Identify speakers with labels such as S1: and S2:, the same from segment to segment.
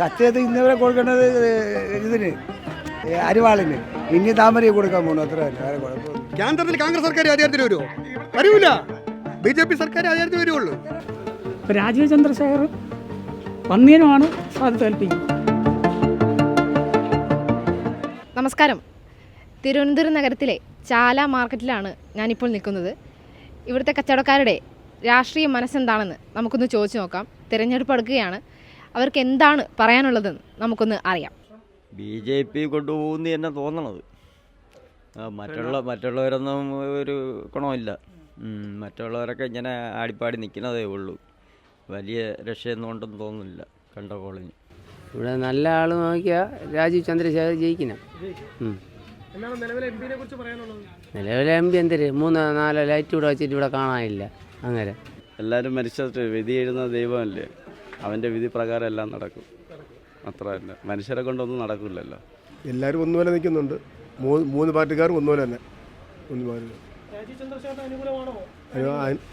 S1: സത്യത്തിൽ ഇന്നവരെ കൊടുക്കേണ്ടത് ഇതിന് അരിവാളിന്. ഇനി താമരയെ കൊടുക്കാൻ പോകണം അത്ര വേറെ
S2: കേന്ദ്രത്തിൽ കോൺഗ്രസ് സർക്കാർ അധികാരത്തിൽ വരുമോ വരൂല. ബി ജെ പി സർക്കാർ അധികാരത്തിൽ വരുവുള്ളൂ.
S3: ഇപ്പൊ രാജീവ് ചന്ദ്രശേഖർ വന്നതിനുമാണ് സാധ്യത കൽപ്പിക്കുന്നത്
S4: നമസ്കാരം. തിരുവനന്തപുരം നഗരത്തിലെ ചാല മാർക്കറ്റിലാണ് ഞാനിപ്പോൾ നിൽക്കുന്നത്. ഇവിടുത്തെ കച്ചവടക്കാരുടെ രാഷ്ട്രീയ മനസ്സെന്താണെന്ന് നമുക്കൊന്ന് ചോദിച്ചു നോക്കാം. തിരഞ്ഞെടുപ്പ് അടുക്കുകയാണ്. അവർക്ക് എന്താണ് പറയാനുള്ളതെന്ന് നമുക്കൊന്ന് അറിയാം.
S5: ബി ജെ പി കൊണ്ടുപോകുന്ന തന്നെ തോന്നണത്. മറ്റുള്ള മറ്റുള്ളവരൊന്നും ഒരു ഗുണമില്ല. മറ്റുള്ളവരൊക്കെ ഇങ്ങനെ ആടിപ്പാടി നിൽക്കുന്നതേ ഉള്ളൂ. വലിയ രക്ഷയൊന്നും ഉണ്ടെന്ന് തോന്നുന്നില്ല കണ്ട കോളേജ്
S6: ഇവിടെ നല്ല ആൾ നോക്കിയാൽ രാജീവ് ചന്ദ്രശേഖർ ജയിക്കണം ഉം. നിലവിലെ എം പി എന്തിര്? മൂന്ന് നാലോ ലൈറ്റ് ഇവിടെ വെച്ചിട്ട് ഇവിടെ കാണാനില്ല. അങ്ങനെ.
S7: എല്ലാവരും മനുഷ്യർ വിധി എഴുതുന്ന ദൈവമല്ലേ? അവന്റെ വിധി പ്രകാരം എല്ലാം നടക്കും. അത്ര തന്നെ. മനുഷ്യരെ കൊണ്ടൊന്നും നടക്കില്ലല്ലോ.
S8: എല്ലാവരും ഒന്നുപോലെ നിൽക്കുന്നുണ്ട്. മൂന്ന് മൂന്ന് പാർട്ടിക്കാരും ഒന്നുപോലെ തന്നെ. ഒന്ന്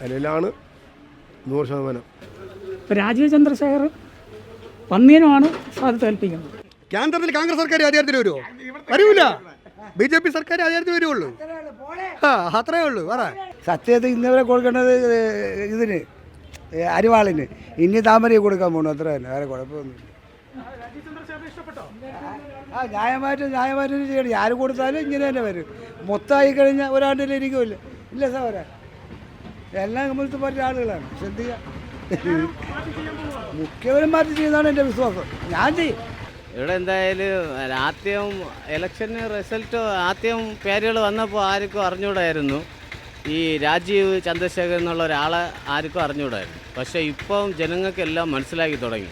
S8: അതിലാണ് നൂറ് ശതമാനം.
S3: രാജീവ് ചന്ദ്രശേഖർ വന്നതിനുമാണ് സാധ്യത കൽപ്പിക്കുന്നത്.
S2: കേന്ദ്രത്തിൽ കോൺഗ്രസ് സർക്കാർ അധികാരത്തിൽ വരുമോ വരൂല. ബി ജെ പി സർക്കാർ അധികാരത്തിൽ വരുവുള്ളൂ. ആ അത്രേ ഉള്ളൂ. പറ.
S1: സത്യത്തിൽ ഇന്നവരെ കൊടുക്കേണ്ടത് ഇതിന്. അരിവാളിന്. ഇനി താമരയെ കൊടുക്കാൻ പോകണം അത്ര തന്നെ. വേറെ കുഴപ്പമൊന്നുമില്ല. ആ ന്യായമായിട്ട് ന്യായമായിട്ട് ചെയ്യണം. ആര് കൊടുത്താലും ഇങ്ങനെ തന്നെ വരും. മൊത്തമായി കഴിഞ്ഞാൽ ഒരാണ്ടിൽ ഇരിക്കുമില്ല. ഇല്ല സഹോദര എല്ലാം കമ്മ്യൂണിസ്റ്റ് പാർട്ടി ആളുകളാണ്. ശ്രദ്ധിക്കുക മാറ്റി ചെയ്യുന്നതാണ് എന്റെ വിശ്വാസം. ഞാൻ ചെയ്യും.
S6: ഇവിടെ എന്തായാലും ആദ്യം ഇലക്ഷന് റിസൾട്ട് ആദ്യം പേരുകൾ വന്നപ്പോൾ ആർക്കും അറിഞ്ഞൂടായിരുന്നു ഈ രാജീവ് ചന്ദ്രശേഖർ എന്നുള്ള ഒരാളെ ആർക്കും അറിഞ്ഞുകൂടായിരുന്നു. പക്ഷേ ഇപ്പം ജനങ്ങൾക്കെല്ലാം മനസ്സിലാക്കി തുടങ്ങി.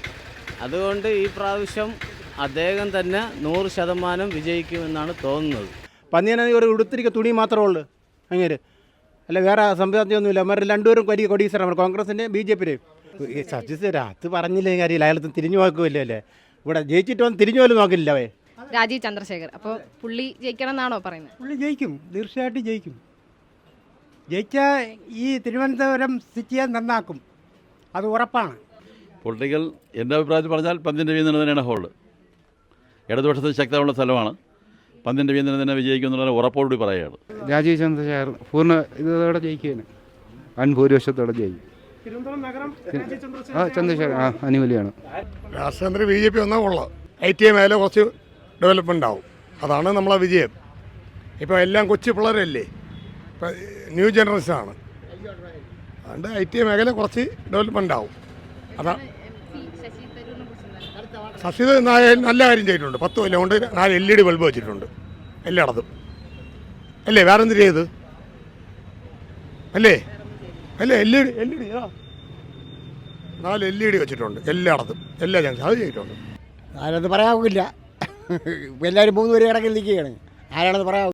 S6: അതുകൊണ്ട് ഈ പ്രാവശ്യം അദ്ദേഹം തന്നെ നൂറ് ശതമാനം വിജയിക്കുമെന്നാണ് തോന്നുന്നത്.
S9: പന്നിയനെ ഒരു ഉടുത്തിരിക്ക തുണി മാത്രമേ ഉള്ളൂ. അങ്ങനെ അല്ല വേറെ സംവിധാനത്തിനൊന്നുമില്ല അവർ രണ്ടുപേരും കൊടി കൊടീശ്വരമാണ് കോൺഗ്രസിന്റെ ബി ജെ പിയുടെയും സത്യസ്ഥര അത് പറഞ്ഞില്ലേ കാര്യമില്ല അയാളത്തും തിരിഞ്ഞു നോക്കുമല്ലോ അല്ലേ? ഇവിടെ ജയിച്ചിട്ട് വന്ന് തിരിഞ്ഞു പോലും നോക്കില്ല അവേ
S4: രാജീവ് ചന്ദ്രശേഖർ. അപ്പോൾ പുള്ളി ജയിക്കണം എന്നാണോ പറയുന്നത്?
S9: പുള്ളി ജയിക്കും. തീർച്ചയായിട്ടും ജയിക്കും. ജയിച്ചാൽ ഈ തിരുവനന്തപുരം സിറ്റിയെ നന്നാക്കും. അത് ഉറപ്പാണ്.
S7: പൊളിറ്റിക്കൽ എന്റെ അഭിപ്രായത്തിൽ പറഞ്ഞാൽ പന്തിന്റെ വീന്തനം തന്നെയാണ് ഹോൾഡ്. ഇടതുപക്ഷത്തിന് ശക്തമുള്ള സ്ഥലമാണ്. പന്തിന്റെ വീന്തനം തന്നെ വിജയിക്കും എന്നുള്ള ഉറപ്പോടുകൂടി പറയുകയാണ്.
S10: രാജീവ് ചന്ദ്രശേഖർ പൂർണ ഇതോടെ ജയിക്കുകയാണ്. വൻ ഭൂരിപക്ഷത്തോടെ ജയിക്കും. ആ ചന്ദ്രശേഖർ ആ അനുകൂലിയാണ്
S8: രാഷ്ട്രീയത്തിൽ ബി ജെ പി വന്നാൽ കൊള്ളാം. ഐ ടി ഐ മേഖല കുറച്ച് ഡെവലപ്മെന്റ് ആവും. അതാണ് നമ്മളെ വിജയം. ഇപ്പോൾ എല്ലാം കൊച്ചു പിള്ളേരല്ലേ? ന്യൂ ജനറേഷനാണ്. അതുകൊണ്ട് ഐ ടി മേഖല കുറച്ച് ഡെവലപ്മെന്റ് ആവും അതാ. ശശി നായ- നല്ല കാര്യം ചെയ്തിട്ടുണ്ട്. പത്ത് കൊല്ലം കൊണ്ട് നാല് എൽ ഇ ഡി ബൾബ് വെച്ചിട്ടുണ്ട്. എല്ലായിടത്തും. അല്ലേ? വേറെ എന്ത് ചെയ്ത് അല്ലേ? അല്ലേ? L E D L E D നാല് എൽ ഇ ഡി വെച്ചിട്ടുണ്ട് എല്ലായിടത്തും. എല്ലാ ജംഗ്ഷൻ അത് ചെയ്തിട്ടുണ്ട്.
S1: ആരത് പറയാവില്ല എല്ലാവരും മൂന്ന് പേര് കിടക്കിൽ നിൽക്കുകയാണ്. ആരാണെന്ന് പറയാ